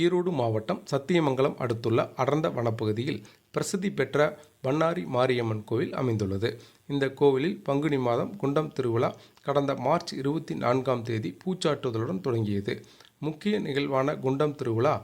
ஈரோடு மாவட்டம் சத்தியமங்கலம் அடுத்துள்ள அடர்ந்த வனப்பகுதியில் பிரசித்தி பெற்ற பண்ணாரி மாரியம்மன் கோவில் அமைந்துள்ளது. இந்த கோவிலில் பங்குனி மாதம் குண்டம் திருவிழா கடந்த மார்ச் இருபத்தி நான்காம் தேதி பூச்சாட்டுதலுடன் தொடங்கியது. முக்கிய நிகழ்வான குண்டம் திருவிழா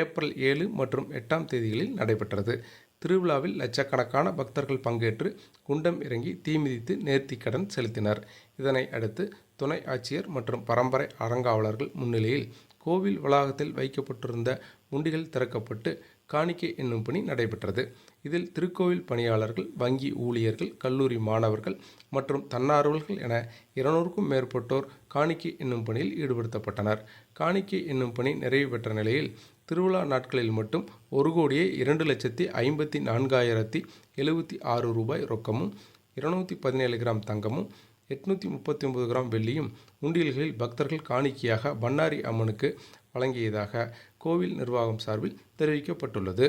ஏப்ரல் ஏழு மற்றும் எட்டாம் தேதிகளில் நடைபெற்றது. திருவிழாவில் லட்சக்கணக்கான பக்தர்கள் பங்கேற்று குண்டம் இறங்கி தீமிதித்து நேர்த்திக்கடன் செலுத்தினர். இதனை அடுத்து துணை ஆட்சியர் மற்றும் பரம்பரை அறங்காவலர்கள் முன்னிலையில் கோவில் வளாகத்தில் வைக்கப்பட்டிருந்த உண்டிகள் திறக்கப்பட்டு காணிக்கை என்னும் பணி நடைபெற்றது. இதில் திருக்கோவில் பணியாளர்கள் வங்கி ஊழியர்கள் கல்லூரி மாணவர்கள் மற்றும் தன்னார்வலர்கள் என இருநூறுக்கும் மேற்பட்டோர் காணிக்கை என்னும் பணியில் ஈடுபடுத்தப்பட்டனர். காணிக்கை என்னும் பணி நிறைவு பெற்ற நிலையில் திருவிழா நாட்களில் மட்டும் ஒரு கோடியே இரண்டு லட்சத்தி ஐம்பத்தி நான்காயிரத்தி எழுபத்தி ஆறு ரூபாய் ரொக்கமும் இருநூற்றி பதினேழு கிராம் தங்கமும் எட்நூற்றி முப்பத்தி ஒன்பது கிராம் வெள்ளியும் உண்டியல்களில் பக்தர்கள் காணிக்கையாக பண்ணாரி அம்மனுக்கு வழங்கியதாக கோவில் நிர்வாகம் சார்பில் தெரிவிக்கப்பட்டுள்ளது.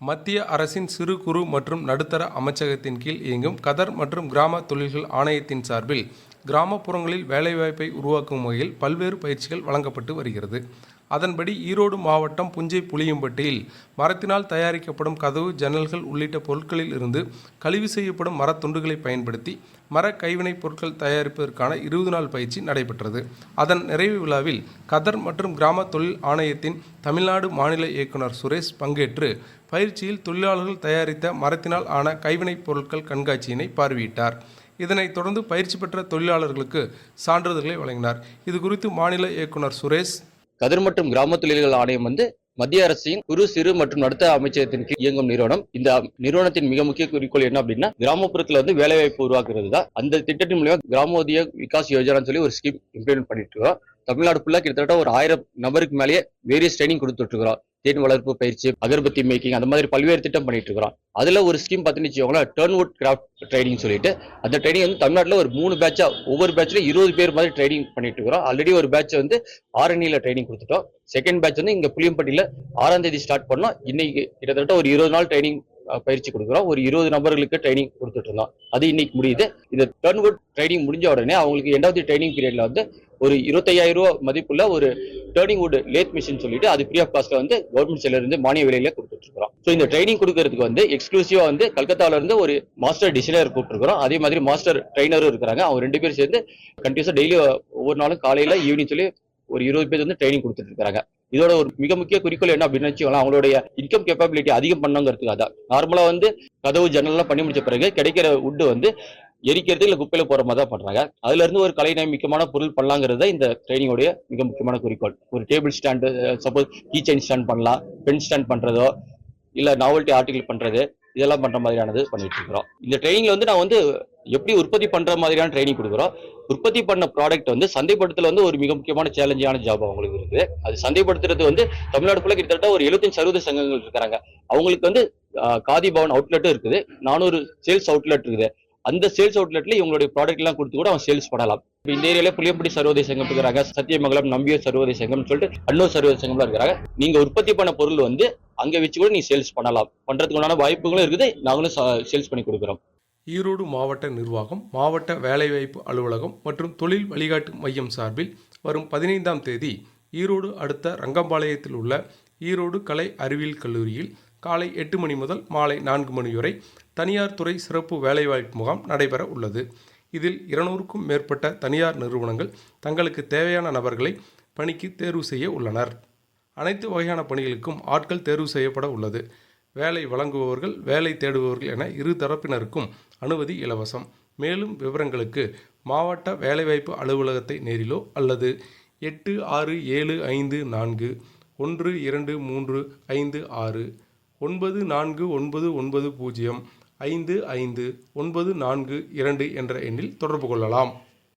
மத்திய அரசின் சிறு குறு மற்றும் நடுத்தர அமைச்சகத்தின் கீழ் இயங்கும் கதர் மற்றும் கிராம தொழில்கள் ஆணையத்தின் சார்பில் கிராமப்புறங்களில் வேலைவாய்ப்பை உருவாக்கும் வகையில் பல்வேறு பயிற்சிகள் வழங்கப்பட்டு வருகிறது. அதன்படி ஈரோடு மாவட்டம் புஞ்சை புளியம்பட்டியில் மரத்தினால் தயாரிக்கப்படும் கதவு ஜன்னல்கள் உள்ளிட்ட பொருட்களில் இருந்து கழிவு செய்யப்படும் மரத்துண்டுகளை பயன்படுத்தி மர கைவினைப் பொருட்கள் தயாரிப்பதற்கான இருபது நாள் பயிற்சி நடைபெற்றது. அதன் நிறைவு விழாவில் கதர் மற்றும் கிராம தொழில் ஆணையத்தின் தமிழ்நாடு மாநில இயக்குனர் சுரேஷ் பங்கேற்று பயிற்சியில் தொழிலாளர்கள் தயாரித்த மரத்தினால் ஆன கைவினைப் பொருட்கள் கண்காட்சியினை பார்வையிட்டார். இதனைத் தொடர்ந்து பயிற்சி பெற்ற தொழிலாளர்களுக்கு சான்றிதழ்களை வழங்கினார். இது குறித்து மாநில இயக்குனர் சுரேஷ் கதிர் மற்றும் கிராம தொழில்கள் ஆணையம் வந்து மத்திய அரசின் குறு சிறு மற்றும் நடுத்தர அமைச்சகத்தின் கீழ் இயங்கும் நிறுவனம். இந்த நிறுவனத்தின் மிக முக்கிய குறிக்கோள் என்ன அப்படின்னா கிராமப்புறத்துல வந்து வேலை வாய்ப்பு உருவாக்குறது தான் அந்த திட்டத்தின் மூலியமா கிராமோதய விகாஸ் யோஜனான்னு சொல்லி ஒரு ஸ்கீம் இம்ப்ளிமெண்ட் பண்ணிட்டு இருக்கோம். தமிழ்நாடு ஃபுல்லா கிட்டத்தட்ட ஒரு ஆயிரம் நபருக்கு மேலேயே வேரியஸ் ட்ரைனிங் கொடுத்துட்டு இருக்கிறோம். தேன் வளர்ப்பு பயிற்சி அகர்பத்தி மேக்கிங் அந்த மாதிரி பல்வேறு திட்டம் பண்ணிட்டு இருக்கிறோம். அதுல ஒரு ஸ்கீம் பார்த்துன்னு வச்சுக்கோங்களேன் டர்ன்வுட் கிராஃப்ட் ட்ரைனிங் சொல்லிட்டு அந்த ட்ரைனிங் வந்து தமிழ்நாட்டில் ஒரு மூணு பேட்சா ஒவ்வொரு பேட்ச்ல இருபது பேர் மாதிரி ட்ரைனிங் பண்ணிட்டு இருக்கிறோம். ஆல்ரெடி ஒரு பேட்ச் வந்து ஆரணியில ட்ரைனிங் கொடுத்துட்டோம். செகண்ட் பேட்ச் வந்து இங்க புளியம்பட்டியில ஆறாம் தேதி ஸ்டார்ட் பண்ணோம். இன்னைக்கு கிட்டத்தட்ட ஒரு இருபது நாள் ட்ரைனிங் பயிற்சி கொடுக்குறோம். ஒரு இருபது நபர்களுக்கு ட்ரைனிங் கொடுத்துட்டு இருந்தோம். அது இன்னைக்கு முடியுது. இந்த டர்ன்வுட் ட்ரைனிங் முடிஞ்ச உடனே அவங்களுக்கு எண்டாவது ட்ரைனிங் பீரியட்ல வந்து ஒரு இருபத்தையாயிரம் ரூபா மதிப்புள்ள ஒரு டேர்னிங் வுட் லேத் மிஷின் சொல்லிட்டு அது ஃப்ரீ ஆஃப் காஸ்ட்ல வந்து கவர்மெண்ட் சைட்ல இருந்து மானிய விலையில கொடுத்துட்டு இருக்கிறோம் ஸோ இந்த ட்ரைனிங் கொடுக்கறதுக்கு வந்து எக்ஸ்க்ளூசிவா வந்து கல்கத்தால இருந்து ஒரு மாஸ்டர் டிசைனர் கூப்பிட்டுருக்கிறோம் அதே மாதிரி மாஸ்டர் ட்ரைனரும் இருக்கிறாங்க. அவங்க ரெண்டு பேரும் சேர்ந்து கண்டினியூஸா டெய்லி ஒவ்வொரு நாளும் காலையில ஈவினிங் சொல்லி ஒரு இருபது பேர் வந்து ட்ரைனிங் கொடுத்துட்டு இருக்காங்க இதோட ஒரு மிக முக்கிய குறிக்கோள் என்ன அப்படின்னு வச்சுக்கோங்களேன் அவங்களுடைய இன்கம் கேப்பபிலிட்டி அதிகம் பண்ணுங்கிறதுக்காக தான் நார்மலா வந்து கதவு ஜன்னல்லாம் பண்ணி முடிச்ச பிறகு கிடைக்கிற வுட்டு வந்து எரிக்கிறது இல்லை குப்பையில போற மாதிரி தான் பண்றாங்க. அதுல இருந்து ஒரு கலை நயமிக்கமான பொருள் பண்ணலாங்கிறது தான் இந்த ட்ரைனிங்கோடைய மிக முக்கியமான குறிக்கோள். ஒரு table stand suppose keychain stand பண்ணலாம் பென் ஸ்டாண்ட் பண்றதோ இல்ல நாவல்ட்டி ஆர்டிகல் பண்றது இதெல்லாம் பண்ற மாதிரியானது பண்ணிட்டு இருக்கிறோம். இந்த ட்ரைனிங்ல வந்து நான் வந்து எப்படி உற்பத்தி பண்ற மாதிரியான ட்ரைனிங் கொடுக்குறோம்? உற்பத்தி பண்ண ப்ராடக்ட் வந்து சந்தைப்படுத்தல வந்து ஒரு மிக முக்கியமான சேலஞ்சான ஜாப் அவங்களுக்கு இருக்குது. அது சந்தைப்படுத்துறது வந்து தமிழ்நாடு கிட்டத்தட்ட ஒரு எழுபத்தஞ்சு சர்வத சங்கங்கள் இருக்கிறாங்க. அவங்களுக்கு வந்து காதி பவன் அவுட்லெட்டும் இருக்குது. நானூறு சேல்ஸ் அவுட்லெட் இருக்குது. அந்த சேல்ஸ் அவுட்லெட்ல இவங்களுடைய ப்ராடக்ட் எல்லாம் கொடுத்து கூட அவன் சேல்ஸ் பண்ணலாம் இந்த ஏரியால புளியப்படி சர்வதேச சங்கம் இருக்கிறாங்க சத்தியமங்கலம் நம்பியூர் சர்வதேச சங்கம் சொல்லிட்டு அன்னூர் சர்வதேச சங்கம்லாம் இருக்கிறாங்க. நீங்க உற்பத்தி பண்ண பொருள் வந்து அங்க வச்சு கூட நீ சேல்ஸ் பண்ணலாம். பண்றதுக்கு உண்டான வாய்ப்புகளும் இருக்குது நாங்களும் சேல்ஸ் பண்ணி கொடுக்குறோம். ஈரோடு மாவட்ட நிர்வாகம் மாவட்ட வேலைவாய்ப்பு அலுவலகம் மற்றும் தொழில் வழிகாட்டு மையம் சார்பில் வரும் பதினைந்தாம் தேதி ஈரோடு அடுத்த ரங்கம்பாளையத்தில் உள்ள ஈரோடு கலை அறிவியல் கல்லூரியில் காலை எட்டு மணி முதல் மாலை நான்கு மணி வரை தனியார் துறை சிறப்பு வேலைவாய்ப்பு முகாம் நடைபெற உள்ளது. இதில் இருநூறுக்கும் மேற்பட்ட தனியார் நிறுவனங்கள் தங்களுக்கு தேவையான நபர்களை பணிக்கு தேர்வு செய்ய உள்ளனர். அனைத்து வகையான பணிகளுக்கும் ஆட்கள் தேர்வு செய்யப்பட உள்ளது. வேலை வழங்குபவர்கள் வேலை தேடுபவர்கள் என இரு தரப்பினருக்கும் அனுமதி இலவசம். மேலும் விவரங்களுக்கு மாவட்ட வேலைவாய்ப்பு அலுவலகத்தை நேரிலோ அல்லது எட்டு ஆறு ஏழு ஐந்து நான்கு ஒன்று இரண்டு மூன்று ஐந்து ஆறு ஒன்பது நான்கு ஒன்பது ஒன்பது பூஜ்ஜியம் ஐந்து ஐந்து ஒன்பது நான்கு இரண்டு என்ற எண்ணில் தொடர்பு கொள்ளலாம்.